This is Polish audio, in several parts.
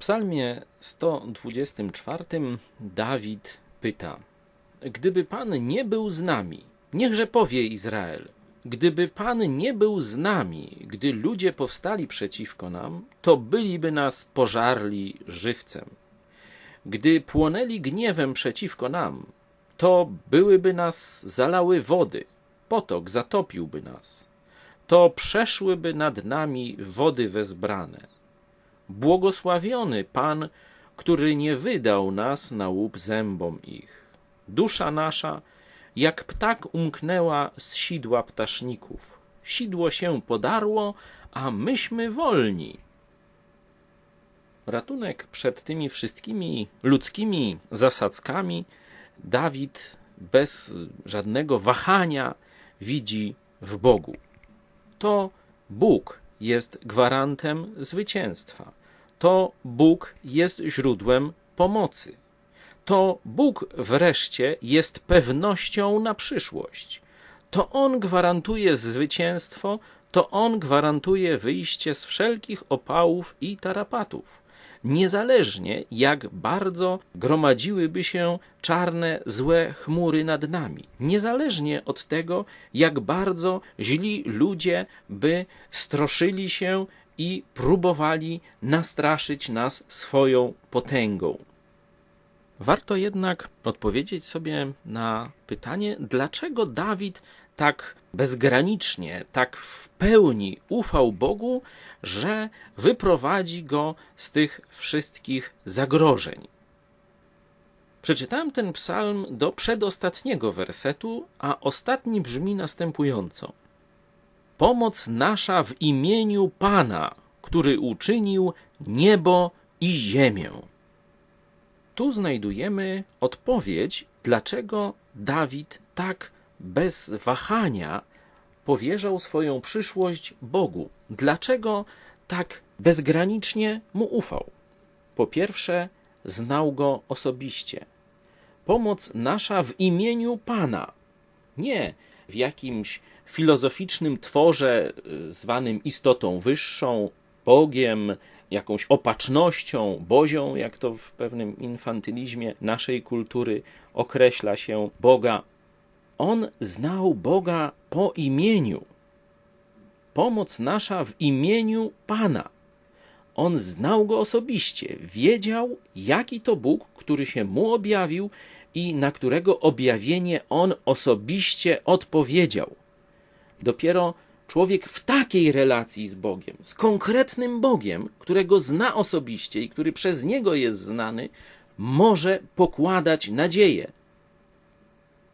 psalmie 124 Dawid pyta: Gdyby Pan nie był z nami, niechże powie Izrael, gdyby Pan nie był z nami, gdy ludzie powstali przeciwko nam, to byliby nas pożarli żywcem. Gdy płonęli gniewem przeciwko nam, to byłyby nas zalały wody, potok zatopiłby nas, to przeszłyby nad nami wody wezbrane Błogosławiony Pan, który nie wydał nas na łup zębom ich. Dusza nasza, jak ptak umknęła z sidła ptaszników. Sidło się podarło, a myśmy wolni. Ratunek przed tymi wszystkimi ludzkimi zasadzkami Dawid bez żadnego wahania widzi w Bogu. To Bóg jest gwarantem zwycięstwa to Bóg jest źródłem pomocy. To Bóg wreszcie jest pewnością na przyszłość. To On gwarantuje zwycięstwo, to On gwarantuje wyjście z wszelkich opałów i tarapatów. Niezależnie jak bardzo gromadziłyby się czarne, złe chmury nad nami, niezależnie od tego, jak bardzo źli ludzie by stroszyli się i próbowali nastraszyć nas swoją potęgą. Warto jednak odpowiedzieć sobie na pytanie, dlaczego Dawid tak bezgranicznie, tak w pełni ufał Bogu, że wyprowadzi go z tych wszystkich zagrożeń. Przeczytałem ten psalm do przedostatniego wersetu, a ostatni brzmi następująco: Pomoc nasza w imieniu Pana, który uczynił niebo i ziemię. Tu znajdujemy odpowiedź, dlaczego Dawid tak bez wahania powierzał swoją przyszłość Bogu. Dlaczego tak bezgranicznie mu ufał? Po pierwsze, znał go osobiście. Pomoc nasza w imieniu Pana. Nie w jakimś filozoficznym tworze y, zwanym istotą wyższą, Bogiem, jakąś opatrznością, bozią, jak to w pewnym infantylizmie naszej kultury określa się Boga. On znał Boga po imieniu. Pomoc nasza w imieniu Pana. On znał go osobiście, wiedział, jaki to Bóg, który się mu objawił i na którego objawienie on osobiście odpowiedział. Dopiero człowiek w takiej relacji z Bogiem, z konkretnym Bogiem, którego zna osobiście i który przez niego jest znany, może pokładać nadzieję.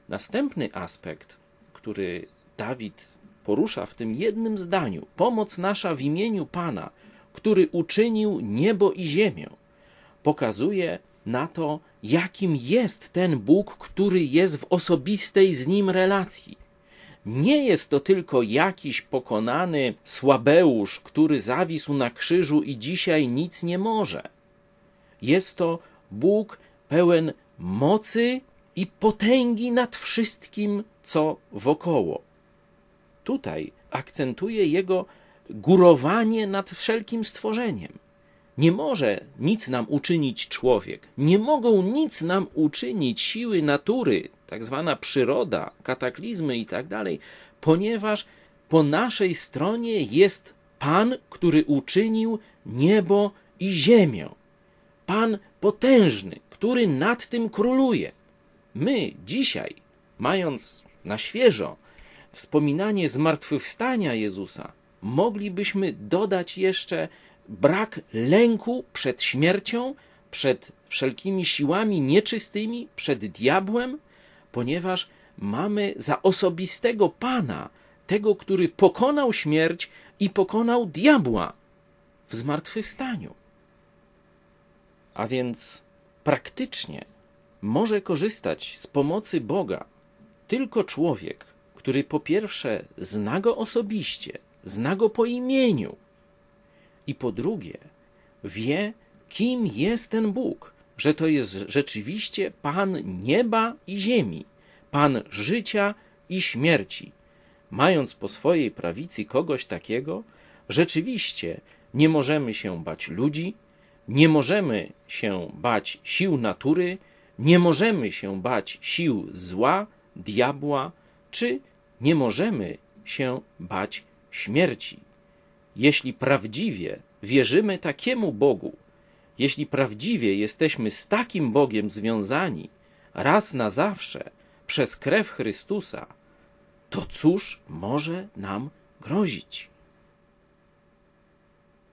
Następny aspekt, który Dawid porusza w tym jednym zdaniu: pomoc nasza w imieniu Pana, który uczynił niebo i ziemię, pokazuje na to, jakim jest ten Bóg, który jest w osobistej z nim relacji. Nie jest to tylko jakiś pokonany słabeusz, który zawisł na krzyżu i dzisiaj nic nie może. Jest to Bóg pełen mocy i potęgi nad wszystkim, co wokoło. Tutaj akcentuje jego górowanie nad wszelkim stworzeniem. Nie może nic nam uczynić człowiek, nie mogą nic nam uczynić siły natury, tak zwana przyroda, kataklizmy i tak dalej, ponieważ po naszej stronie jest Pan, który uczynił niebo i ziemię. Pan potężny, który nad tym króluje. My dzisiaj, mając na świeżo wspominanie zmartwychwstania Jezusa, moglibyśmy dodać jeszcze brak lęku przed śmiercią, przed wszelkimi siłami nieczystymi, przed diabłem, ponieważ mamy za osobistego Pana, tego, który pokonał śmierć i pokonał diabła w zmartwychwstaniu. A więc praktycznie może korzystać z pomocy Boga tylko człowiek, który po pierwsze zna go osobiście, zna go po imieniu, i po drugie wie, kim jest ten Bóg, że to jest rzeczywiście Pan nieba i ziemi, Pan życia i śmierci. Mając po swojej prawicy kogoś takiego, rzeczywiście nie możemy się bać ludzi, nie możemy się bać sił natury, nie możemy się bać sił zła, diabła, czy nie możemy się bać śmierci. Jeśli prawdziwie wierzymy takiemu Bogu, jeśli prawdziwie jesteśmy z takim Bogiem związani raz na zawsze przez krew Chrystusa, to cóż może nam grozić?